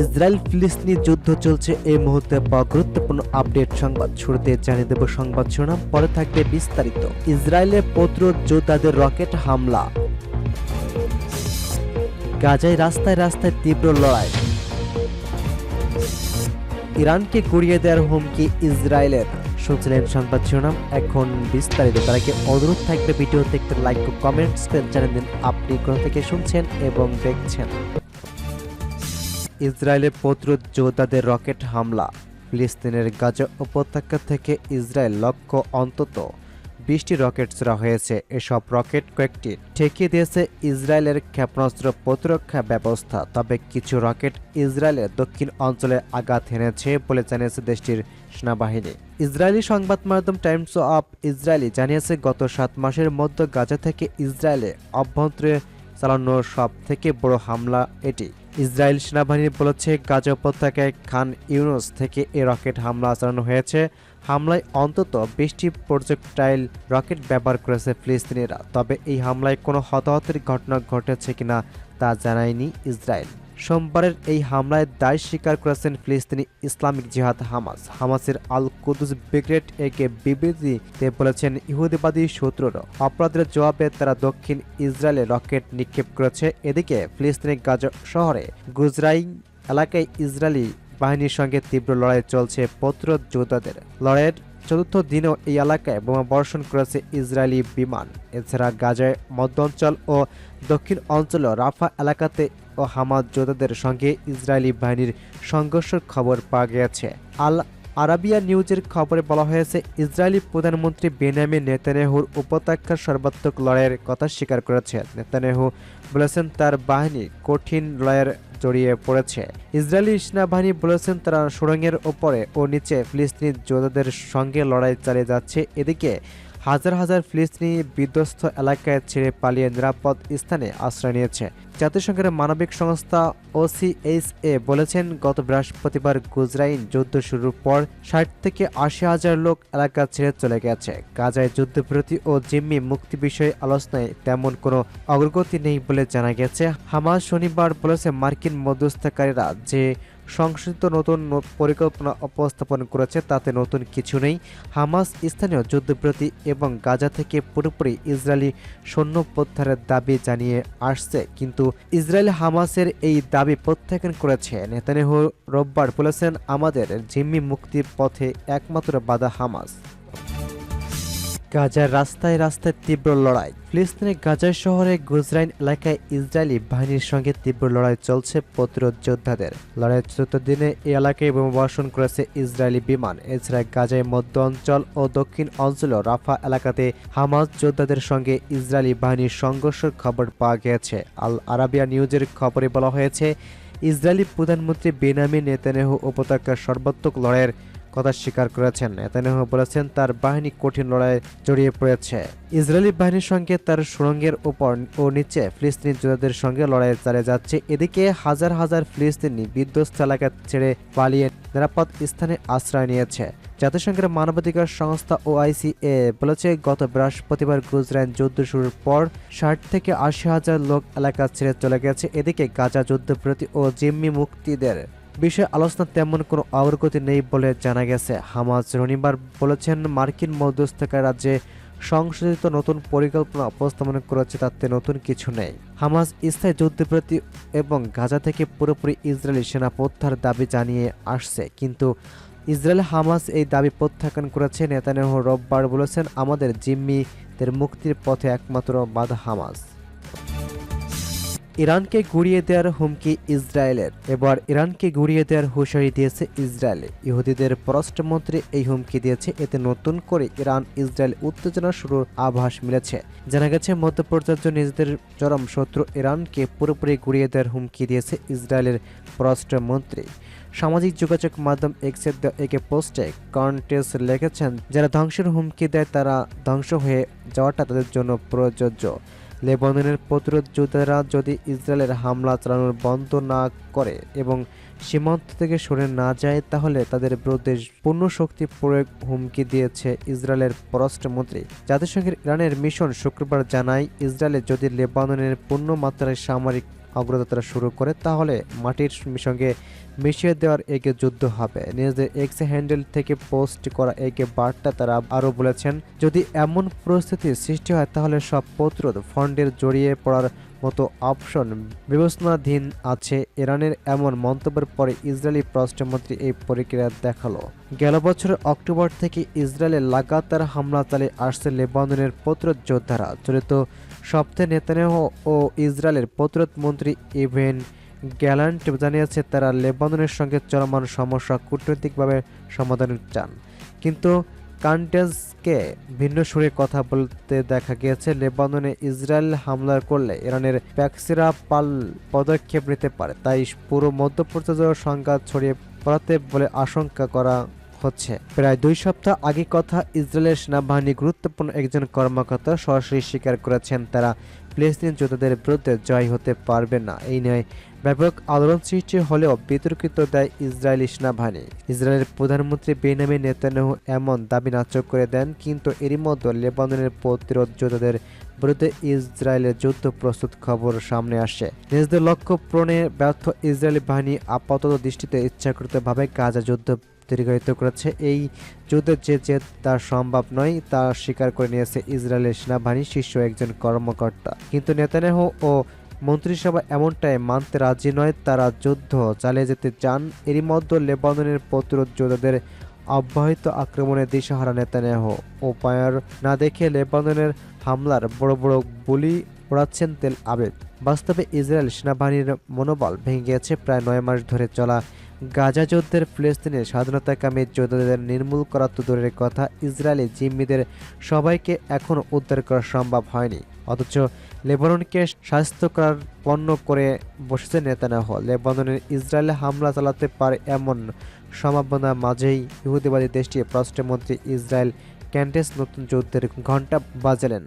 Israel ফিলিস্তিনি যুদ্ধ চলছে। এই মুহূর্তে গুরুত্বপূর্ণ আপডেট সংবাদ শুরুতে জানিয়ে দেব সংবাদ শিরোনাম। পরে থাকবে বিস্তারিত। ইসরায়েলের পত্র যোদ্ধাদের রকেট হামলা। গাজায় রাস্তায় রাস্তায় তীব্র লড়াই। ইরানকে গুড়িয়ে দেওয়ার হুমকি ইসরায়েলের। শুনছিলেন সংবাদ শিরোনাম। এখন বিস্তারিত। তার আগে অনুরোধ থাকবে ভিডিও দেখতে লাইক ও কমেন্টস করে জানিয়ে দিন আপনি। কোথা থেকে শুনছেন এবং দেখছেন। ইসরায়েলের প্রতিরোধ যোদ্ধাদের রকেট হামলা। ফিলিস্তিনের গাজা উপত্যকা থেকে ইসরায়েল লক্ষ্য অন্তত বিশটি রকেট ছোড়া হয়েছে। এসব রকেট কয়েকটি ঠেকিয়ে দিয়েছে ইসরায়েলের ক্ষেপণাস্ত্র প্রতিরক্ষা ব্যবস্থা। তবে কিছু রকেট ইসরায়েলের দক্ষিণ অঞ্চলে আঘাত হেনেছে বলে জানিয়েছে দেশটির সেনাবাহিনী। ইসরায়েলি সংবাদ মাধ্যম টাইমস অফ ইসরায়েলি জানিয়েছে, গত সাত মাসের মধ্যে গাজা থেকে ইসরায়েলে অভ্যন্তরে চালানো সব থেকে বড় হামলা এটি। ইসরায়েল সেনাবাহিনী বলেছে গাজা উপত্যকায় খান ইউনুস থেকে এ রকেট হামলা চালানো হয়েছে। হামলায় অন্তত বিশটি প্রজেক্টাইল রকেট ব্যবহার করেছে ফিলিস্তিনিরা। তবে এই হামলায় কোনো হতাহতের ঘটনা ঘটেছে কিনা তা জানায়নি ইসরায়েল। সোমবারের এই হামলায় দায় স্বীকার করেছেন ফিলিস্তিনি ইসলামিক জিহাদ হামাস। হামাসের আল কুদুস ব্রিগেড একে বিবৃতিতে বলেছেন, ইহুদিবাদী সূত্ররা অপরাধের জবাবে তারা দক্ষিণ ইসরায়েলে রকেট নিক্ষেপ করেছে। এদিকে ফিলিস্তিনি গাজা শহরে গুজরাইং এলাকায় ইসরায়েলি বাহিনীর সঙ্গে তীব্র লড়াই চলছে প্রতিরোধ যোদ্ধাদের। লড়াইয়ের চতুর্থ দিনেও এই এলাকায় বোমা বর্ষণ করেছে ইসরায়েলি বিমান। এছাড়া গাজায় মধ্যাঞ্চল ও দক্ষিণ অঞ্চল রাফা এলাকাতে ও হামাদ যোদ্ধাদের সঙ্গে ইসরায়েলি বাহিনীর সংঘর্ষের খবর পাওয়া গেছে আল আরাবিয়া নিউজের খবরে বলা হয়েছে, ইসরায়েলি প্রধানমন্ত্রী বেনামি নেতানেহুর উপত্যকার সর্বাত্মক লড়াইয়ের কথা স্বীকার করেছে। নেতানেহু বলেছেন, তার বাহিনী কঠিন লড়াইয়ের জড়িয়ে পড়েছে। ইসরায়েলি সেনাবাহিনী বলেছেন, তারা সুরঙ্গের ওপরে ও নিচে ফিলিস্তিনি যোদ্ধাদের সঙ্গে লড়াই চালিয়ে যাচ্ছে। এদিকে হাজার হাজার ফিলিস্তিনি বিধ্বস্ত এলাকায় ছেড়ে পালিয়ে নিরাপদ স্থানে আশ্রয় নিয়েছে। জাতিসংঘের মানবিক সংস্থা ওসিএইচএ বলেছেন, গত বৃহস্পতিবার গুজরাইন যুদ্ধ শুরুর পর ষাট থেকে আশি হাজার লোক এলাকা ছেড়ে চলে গেছে। গাজায় যুদ্ধবিরতি ও জিম্মি মুক্তি বিষয়ে আলোচনায় তেমন কোনো অগ্রগতি নেই বলে জানা গেছে। হামাস শনিবার বলেছে, মার্কিন মধ্যস্থকারীরা যে সংশোধিত নতুন পরিকল্পনা উপস্থাপন করেছে, তাতে নতুন কিছু নেই। হামাস স্থানীয় যুদ্ধবিরতি এবং গাজা থেকে পুরোপুরি ইসরায়েলি সৈন্য প্রত্যাহারের দাবি জানিয়ে আসছে। কিন্তু ইসরায়েল হামাসের এই দাবি প্রত্যাখ্যান করেছে। নেতানিয়াহু রোববার বলেছেন, আমাদের জিম্মি মুক্তির পথে একমাত্র বাধা হামাস। গাজার রাস্তায় রাস্তায় তীব্র লড়াই। ফিলিস্তিনের গাজা শহরে গুজরাইন এলাকায় ইসরায়েলি বাহিনীর সঙ্গে তীব্র লড়াই চলছে প্রতিরোধ যোদ্ধাদের। লড়াইয়ের চতুর্থ দিনে এই এলাকায় বোমাবর্ষণ করেছে ইসরায়েলি বিমান। এছাড়া গাজায় মধ্য অঞ্চল ও দক্ষিণ অঞ্চল রাফা এলাকাতে হামাজ যোদ্ধাদের সঙ্গে ইসরায়েলি বাহিনীর সংঘর্ষের খবর পাওয়া গিয়েছে আল আরাবিয়া নিউজের খবরে বলা হয়েছে, ইসরায়েলি প্রধানমন্ত্রী বেনামি নেতানেহ উপত্যকার সর্বাত্মক লড়াইয়ের কথা স্বীকার করেছেন। নেতানিয়াহু বলেছেন, তার বাহিনী কঠিন লড়াইয়ে জড়িয়ে পড়েছে। ইসরায়েলি বাহিনীর সঙ্গে তার সুড়ঙ্গের উপর ও নিচে ফিলিস্তিনি যোদ্ধাদের সঙ্গে লড়াই চালিয়ে যাচ্ছে। এদিকে হাজার হাজার ফিলিস্তিনি বিধ্বস্ত এলাকা ছেড়ে পালিয়ে নিরাপদ স্থানে আশ্রয় নিয়েছে। জাতিসংঘের মানবাধিকার সংস্থা ও ওআইসিএ বলেছে, গত বৃহস্পতিবার গুজরাইন যুদ্ধ শুরুর পর ষাট থেকে আশি হাজার লোক এলাকা ছেড়ে চলে গেছে। এদিকে গাজা যুদ্ধবিরতি ও জিম্মি মুক্তিদের বিষয়ে আলোচনা তেমন কোনো অগ্রগতি নেই বলে জানা গেছে। হামাজ রনিবার বলেছেন, মার্কিন মধ্যস্থকারীরা যে সংশোধিত নতুন পরিকল্পনা উপস্থাপন করেছে, তাতে নতুন কিছু নেই। হামাজ স্থায়ী যুদ্ধবিরতি এবং গাজা থেকে পুরোপুরি ইসরায়েলি সেনা প্রত্যাহার দাবি জানিয়ে আসছে, কিন্তু ইসরায়েল হামাস এই দাবি প্রত্যাখ্যান করেছে। নেতানিয়াহু রোববার বলেছেন, আমাদের জিম্মিদের মুক্তির পথে একমাত্র বাধা হামাস ইরানকে গুড়িয়ে দেওয়ার হুমকি ইসরায়েলের। এবার ইরানকে গুড়িয়ে দেওয়ার হুঁশিয়ারি দিয়েছে ইসরায়েল। ইহুদিদের পররাষ্ট্রমন্ত্রী এই হুমকি দিয়েছে, এতে নতুন করে ইরান ইসরায়েল উত্তেজনা শুরুর আভাস মিলেছে। জানা গেছে মধ্যপ্রাচ্য নিজেদের চরম শত্রু ইরানকে পুরোপুরি গুড়িয়ে দেওয়ার হুমকি দিয়েছে ইসরায়েলের পররাষ্ট্রমন্ত্রী। সামাজিক যোগাযোগ মাধ্যম এক্সের দেওয়া একে পোস্টে কন্টেস লিখেছেন, যারা ধ্বংসের হুমকি দেয়, তারা ধ্বংস হয়ে যাওয়াটা তাদের জন্য প্রযোজ্য। লেবাননের প্রতিরোধ যোদ্ধারা যদি ইসরায়েলের হামলা চালানোর বন্ধ না করে এবং সীমান্ত থেকে সরে না যায়, তাহলে তাদের বিরুদ্ধে পূর্ণ শক্তি প্রয়োগ হুমকি দিয়েছে ইসরায়েলের পররাষ্ট্রমন্ত্রী। জাতিসংঘের ইরানের মিশন শুক্রবার জানায়, ইসরায়েলে যদি লেবাননের পূর্ণ মাত্রায় সামরিক অগ্রযাত্রা শুরু করে, তাহলে মাটির সঙ্গে মিশিয়ে দেওয়ার একে যুদ্ধ হবে। নিজেদের এক্স হ্যান্ডেল থেকে পোস্ট করা একে বার্তা তারা আরও বলেছেন, যদি এমন পরিস্থিতির সৃষ্টি হয়, তাহলে সব পত্র ফন্ডের জড়িয়ে পড়ার মতো অপশন বিবেচনাধীন আছে ইরানের এমন মন্তব্যের পরে ইসরায়েলি পররাষ্ট্রমন্ত্রী এই প্রতিক্রিয়া দেখাল। গেল বছরের অক্টোবর থেকে ইসরায়েলে লাগাতার হামলা চালিয়ে আসছে লেবাননের প্রতিরোধ যোদ্ধারা। চলিত সপ্তাহে নেতানিয়াহু ও ইসরায়েলের প্রতিরোধ মন্ত্রী ইভেন গ্যালান্ট জানিয়েছে, তারা লেবাননের সঙ্গে চলমান সমস্যা কূটনৈতিকভাবে সমাধান চান। কিন্তু কান্টেজকে ভিন্ন সুরে কথা বলতে দেখা গিয়েছে। লেবাননে ইসরায়েল হামলা করলে ইরানের প্যাক্সিরা পাল পদক্ষেপ নিতে পারে, তাই পুরো মধ্যপ্রাচ্য সংঘাত ছড়িয়ে পড়াতে বলে আশঙ্কা করা হচ্ছে। প্রায় দুই সপ্তাহ আগে কথা ইসরায়েলের সেনাবাহিনী গুরুত্বপূর্ণ একজন কর্মকর্তা সরাসরি স্বীকার করেছেন, তারা ফিলিস্তিন যোদ্ধাদের বিরুদ্ধে জয় হতে পারবে না। এই নিয়ে ব্যাপক আলোড়ন সৃষ্টি হলেও বিতর্কিত দেয় ইসরায়েলি সেনাবাহিনী। ইসরায়েলের প্রধানমন্ত্রী বেনামি নেতানিয়াহু এমন দাবি নাচক করে দেন, কিন্তু এরই মধ্যে লেবাননের প্রতিরোধ যোদ্ধাদের বিরুদ্ধে ইসরায়েলের যুদ্ধ প্রস্তুত খবর সামনে আসে নিজেদের লক্ষ্য পূরণে ব্যর্থ ইসরায়েলি বাহিনী আপাতত দৃষ্টিতে ইচ্ছাকৃতভাবে গাজা যুদ্ধ দীর্ঘায়িত করেছে। এই যুদ্ধের যে যে তা সম্ভব নয়, তা স্বীকার করে নিয়েছে ইসরায়েলের সেনাবাহিনীর শীর্ষ একজন কর্মকর্তা। কিন্তু নেতানিয়াহু ও মন্ত্রিসভা এমনটাই মানতে রাজি নয়, তারা যুদ্ধ চালিয়ে যেতে চান। এরই মধ্যে লেবাননের প্রতিরোধ যোদ্ধাদের অব্যাহত আক্রমণে দিশাহারা নেতানিয়াহু। উপায়র না দেখে লেবাননের হামলার বড় বড় গুলি ওড়াচ্ছেন তেল আবেদ। বাস্তবে ইসরায়েল সেনাবাহিনীর মনোবল ভেঙে গেছে প্রায় নয় মাস ধরে চলা গাজা যুদ্ধের ফিলিস্তিনের স্বাধীনতাকামী যোদ্ধাদের নির্মূল করা তো দূরের কথা, ইসরায়েলি জিম্মিদের সবাইকে এখনও উদ্ধার করা সম্ভব হয়নি। অথচ লেবাননকে স্বাস্থ্যকর পণ্য করে বসেছে নেতানিয়াহু। লেবাননের ইসরায়েলে হামলা চালাতে পারে এমন সম্ভাবনা মাঝেই ইহুদিবাদী দেশটির পররাষ্ট্রমন্ত্রী ইসরায়েল ক্যান্টেস নতুন যুদ্ধের ঘণ্টা বাজালেন।